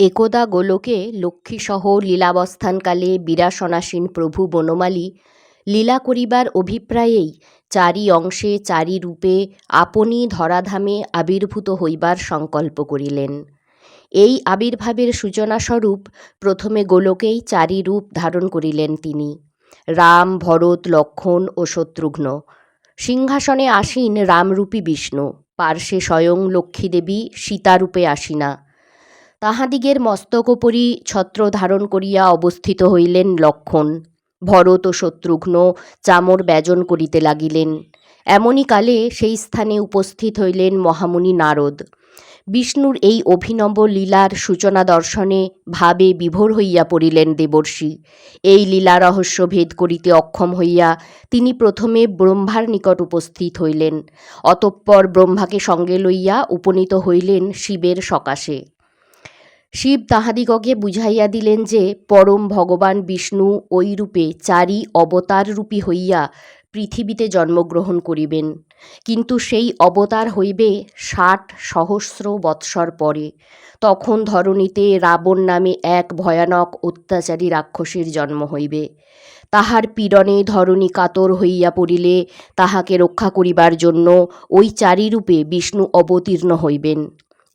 একদা গোলকে লক্ষ্মীসহ লীলাবস্থানকালে বীরাসনাসীন প্রভু বনমালী, লীলা করিবার অভিপ্রায়েই চারি অংশে চারি রূপে আপনি ধরাধামে আবির্ভূত হইবার সংকল্প করিলেন। এই আবির্ভাবের সূচনাস্বরূপ প্রথমে গোলকেই চারি রূপ ধারণ করিলেন তিনি, রাম, ভরত লক্ষ্মণ ও শত্রুঘ্ন। সিংহাসনে আসীন রামরূপী বিষ্ণু, পার্শ্বে স্বয়ং লক্ষ্মীদেবী সীতারূপে আসিনা। তাহাদিগের মস্তকোপরি ছত্র ধারণ করিয়া অবস্থিত হইলেন লক্ষণ। ভরত ও শত্রুঘ্ন চামর ব্যজন করিতে লাগিলেন। এমনই কালে সেই স্থানে উপস্থিত হইলেন মহামুনি নারদ। বিষ্ণুর এই অভিনব লীলার সূচনা দর্শনে ভাবে বিভোর হইয়া পড়িলেন দেবর্ষি। এই লীলা রহস্য ভেদ করিতে অক্ষম হইয়া তিনি প্রথমে ব্রহ্মার নিকট উপস্থিত হইলেন। অতঃপর ব্রহ্মাকে সঙ্গে লইয়া উপনীত হইলেন শিবের সকাশে। শিব তাহাদিগকে বুঝাইয়া দিলেন যে, পরম ভগবান বিষ্ণু ওই রূপে চারি অবতাররূপী হইয়া পৃথিবীতে জন্মগ্রহণ করিবেন। কিন্তু সেই অবতার হইবে ষাট সহস্র বৎসর পরে। তখন ধরণীতে রাবণ নামে এক ভয়ানক অত্যাচারী রাক্ষসীর জন্ম হইবে। তাহার পীড়নে ধরণী কাতর হইয়া পড়িলে তাহাকে রক্ষা করিবার জন্য ওই চারি রূপে বিষ্ণু অবতীর্ণ হইবেন।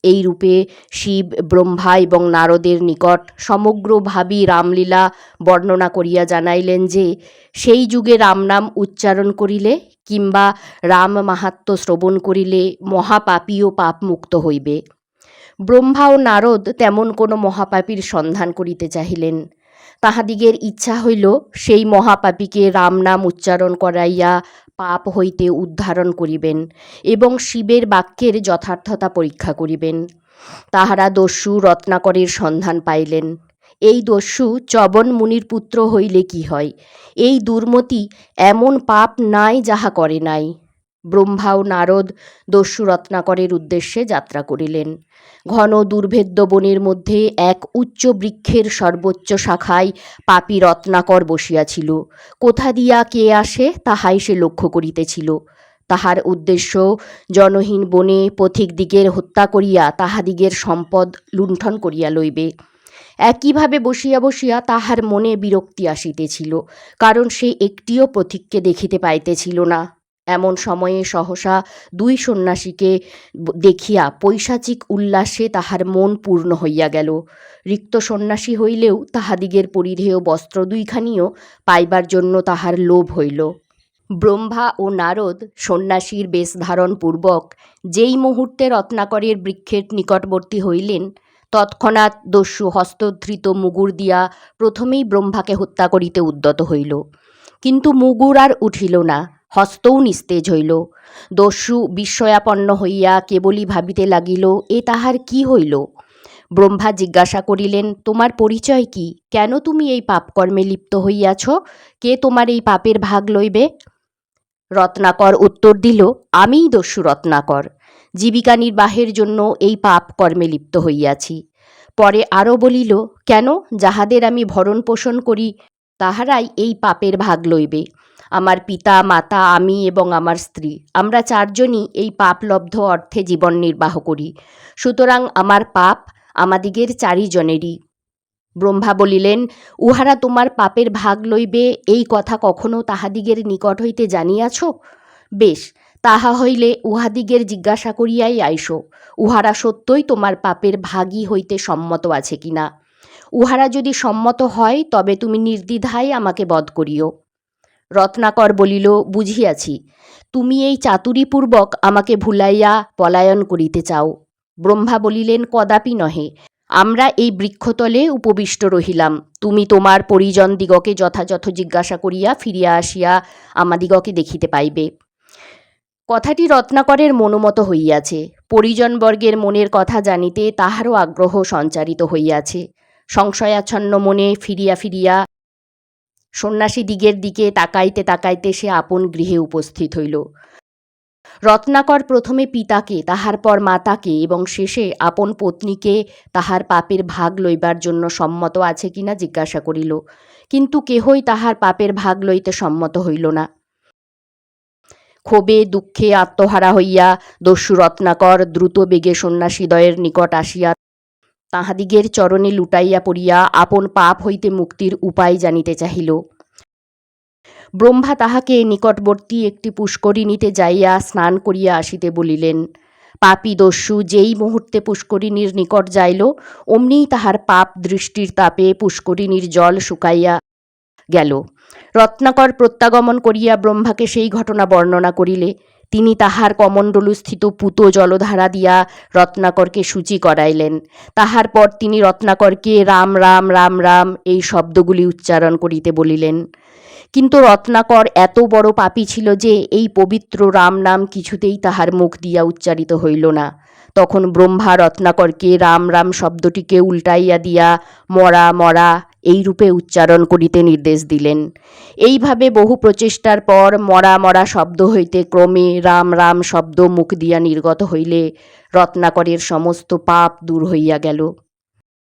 এই রূপে শিব, ব্রহ্মা এবং নারদের নিকট সমগ্র ভাবী রামলীলা বর্ণনা করিয়া জানাইলেন যে, সেই যুগে রামনাম উচ্চারণ করিলে কিংবা রাম মাহাত্ম্য শ্রবণ করিলে মহাপাপীও পাপমুক্ত হইবে। ব্রহ্মা ও নারদ তেমন কোনো মহাপাপীর সন্ধান করিতে চাহিলেন। তাহাদিগের ইচ্ছা হইল সেই মহাপাপীকে রামনাম উচ্চারণ করাইয়া পাপ হইতে উদ্ধারণ করিবেন এবং শিবের বাক্যের যথার্থতা পরীক্ষা করিবেন। তাহারা দস্যু রত্নাকরের সন্ধান পাইলেন। এই দস্যু চবন মুনির পুত্র হইলে কি হয়? এই দুর্মতি এমন পাপ নাই যাহা করে নাই। ব্রহ্মা ও নারদ দস্যু রত্নাকরের উদ্দেশ্যে যাত্রা করিলেন। ঘন দুর্ভেদ্য বনের মধ্যে এক উচ্চ বৃক্ষের সর্বোচ্চ শাখায় পাপী রত্নাকর বসিয়াছিল। কোথা দিয়া কে আসে তাহাই সে লক্ষ্য করিতেছিল। তাহার উদ্দেশ্য, জনহীন বনে পথিক দিগের হত্যা করিয়া তাহাদিগের সম্পদ লুণ্ঠন করিয়া লইবে। একইভাবে বসিয়া বসিয়া তাহার মনে বিরক্তি আসিতেছিল, কারণ সে একটিও পথিককে দেখিতে পাইতেছিল না। এমন সময়ে সহসা দুই সন্ন্যাসীকে দেখিয়া পৈশাচিক উল্লাসে তাহার মন পূর্ণ হইয়া গেল। রিক্ত সন্ন্যাসী হইলেও তাহাদিগের পরিধেয় বস্ত্র দুইখানিও পাইবার জন্য তাহার লোভ হইল। ব্রহ্মা ও নারদ সন্ন্যাসীর বেশ ধারণ পূর্বক যেই মুহূর্তে রত্নাকরের বৃক্ষের নিকটবর্তী হইলেন, তৎক্ষণাৎ দস্যু হস্তধৃত মুগুর দিয়া প্রথমেই ব্রহ্মাকে হত্যা করিতে উদ্যত হইল। কিন্তু মুগুর আর উঠিল না। হস্তও নিস্তেজ হইল। দস্যু বিস্ময়াপন্ন হইয়া কেবলই ভাবিতে লাগিল, এ তাহার কি হইল? ব্রহ্মা জিজ্ঞাসা করিলেন, তোমার পরিচয় কি? কেন তুমি এই পাপকর্মে লিপ্ত হইয়াছ? কে তোমার এই পাপের ভাগ লইবে? রত্নাকর উত্তর দিল, আমিই দস্যু রত্নাকর। জীবিকা নির্বাহের জন্য এই পাপ কর্মে লিপ্ত হইয়াছি। পরে আরও বলিল, কেন? যাহাদের আমি ভরণ পোষণ করি, তাহারাই এই পাপের ভাগ লইবে। আমার পিতা, মাতা, আমি এবং আমার স্ত্রী। আমরা চারজনই এই পাপলব্ধ অর্থে জীবন নির্বাহ করি। সুতরাং আমার পাপ আমাদিগের চারিজনেরই। ব্রহ্মা বলিলেন, উহারা তোমার পাপের ভাগ লইবে, এই কথা কখনো তাহাদিগের নিকট হইতে জানিয়াছ? বেশ, তাহা হইলে উহাদিগের জিজ্ঞাসা করিয়াই আইস, উহারা সত্যই তোমার পাপের ভাগই হইতে সম্মত আছে কিনা? উহারা যদি সম্মত হয়, তবে তুমি নির্দ্বিধায় আমাকে বধ করিও। রত্নাকর বলিল, বুঝিয়াছি। তুমি এই চাতুরীপূর্বক আমাকে ভুলাইয়া পলায়ন করিতে চাও ব্রহ্মা বলিলেন, কদাপি নহে। আমরা এই বৃক্ষতলে উপবিষ্ট রহিলাম। তুমি তোমার পরিজনদিগকে যথাযথ জিজ্ঞাসা করিয়া ফিরিয়া আসিয়া আমাদিগকে দেখিতে পাইবে কথাটি রত্নাকরের মনোমত হইয়াছে। পরিজনবর্গের মনের কথা জানিতে তাহারও আগ্রহ সঞ্চারিত হইয়াছে। সংশয়াচ্ছন্ন মনে ফিরিয়া ফিরিয়া সন্ন্যাসী দিগের দিকে তাকাইতে তাকাইতে সে আপন গৃহে উপস্থিত হইল। রত্নাকর প্রথমে পিতাকে, তাহার পর মাতাকে এবং শেষে আপন পত্নীকে তাহার পাপের ভাগ লইবার জন্য সম্মত আছে কিনা জিজ্ঞাসা করিল। কিন্তু কেহই তাহার পাপের ভাগ লইতে সম্মত হইল না। ক্ষোভে, দুঃখে আত্মহারা হইয়া দস্যু রত্নাকর দ্রুত বেগে সন্ন্যাসীদ্বয়ের নিকট আসিয়া তাহাদিগের চরণে লুটাইয়া পড়িয়া আপন পাপ হইতে মুক্তির উপায় জানিতে চাহিল। ব্রহ্মা তাহাকে নিকটবর্তী একটি পুষ্করিণীতে যাইয়া স্নান করিয়া আসিতে বলিলেন, পাপী দস্যু, যেই মুহূর্তে পুষ্করিণীর নিকট যাইল অমনিই তাহার পাপ দৃষ্টির তাপে পুষ্করিণীর জল শুকাইয়া গেল। রত্নাকর প্রত্যাগমন করিয়া ব্রহ্মাকে সেই ঘটনা বর্ণনা করিলে তিনি তাহার কমণ্ডলুস্থিত পুত জলধারা দিয়া রত্নাকরকে সূচি করাইলেন। তাহার পর তিনি রত্নাকরকে রাম রাম রাম রাম এই শব্দগুলি উচ্চারণ করিতে বলিলেন। কিন্তু রত্নাকর এত বড় পাপি ছিল যে এই পবিত্র রাম নাম কিছুতেই তাহার মুখ দিয়া উচ্চারিত হইল না। তখন ব্রহ্মা রত্নাকরকে রাম রাম শব্দটিকে উল্টাইয়া দিয়া, মরা মরা এই রূপে উচ্চারণ করিতে নির্দেশ দিলেন। এইভাবে বহু প্রচেষ্টার পর মরা মরা শব্দ হইতে ক্রমে রাম রাম শব্দ মুখ দিয়া নির্গত হইলে রত্নাকরের সমস্ত পাপ দূর হইয়া গেল।